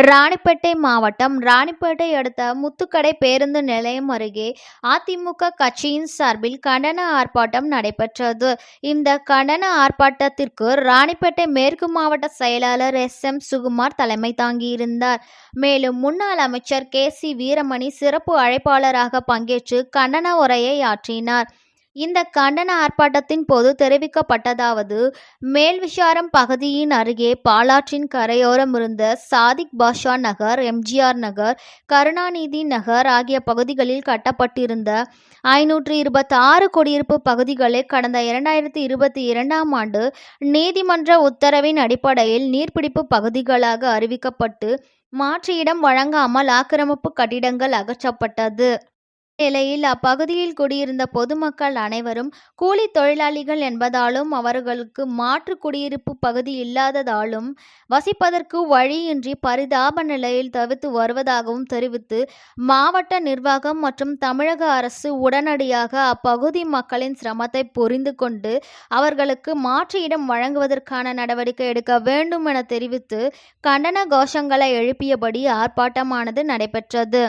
ராணிப்பேட்டை மாவட்டம் ராணிப்பேட்டை அடுத்த முத்துக்கடை பேருந்து நிலையம் அருகே அதிமுக கட்சியின் சார்பில் கண்டன ஆர்ப்பாட்டம் நடைபெற்றது. இந்த கண்டன ஆர்ப்பாட்டத்திற்கு ராணிப்பேட்டை மேற்கு மாவட்ட செயலாளர் எஸ். எம். சுகுமார் தலைமை தாங்கியிருந்தார். மேலும் முன்னாள் அமைச்சர் கே. சி. வீரமணி சிறப்பு அழைப்பாளராக பங்கேற்று கண்டன உரையை ஆற்றினார். இந்த கண்டன ஆர்ப்பாட்டத்தின் போது தெரிவிக்கப்பட்டதாவது மேல்விசாரம் பகுதியின் அருகே பாலாற்றின் கரையோரம் இருந்த சாதிக் பாஷா நகர் எம்ஜிஆர் நகர் கருணாநிதி நகர் ஆகிய பகுதிகளில் கட்டப்பட்டிருந்த ஐநூற்று இருபத்தி ஆறு குடியிருப்பு பகுதிகளை கடந்த இரண்டாயிரத்தி இருபத்தி இரண்டாம் ஆண்டு நீதிமன்ற உத்தரவின் அடிப்படையில் நீர்பிடிப்பு பகுதிகளாக அறிவிக்கப்பட்டு மாற்று இடம் வழங்காமல் ஆக்கிரமிப்பு கட்டிடங்கள் அகற்றப்பட்டது. நிலையில் அப்பகுதியில் குடியிருந்த பொதுமக்கள் அனைவரும் கூலி தொழிலாளிகள் என்பதாலும் அவர்களுக்கு மாற்று குடியிருப்பு பகுதி இல்லாததாலும் வசிப்பதற்கு வழியின்றி பரிதாப நிலையில் தவித்து வருவதாகவும் தெரிவித்து மாவட்ட நிர்வாகம் மற்றும் தமிழக அரசு உடனடியாக அப்பகுதி மக்களின் சிரமத்தை புரிந்து கொண்டு அவர்களுக்கு மாற்று இடம் வழங்குவதற்கான நடவடிக்கை எடுக்க வேண்டும் என தெரிவித்து கண்டன கோஷங்களை எழுப்பியபடி ஆர்ப்பாட்டமானது நடைபெற்றது.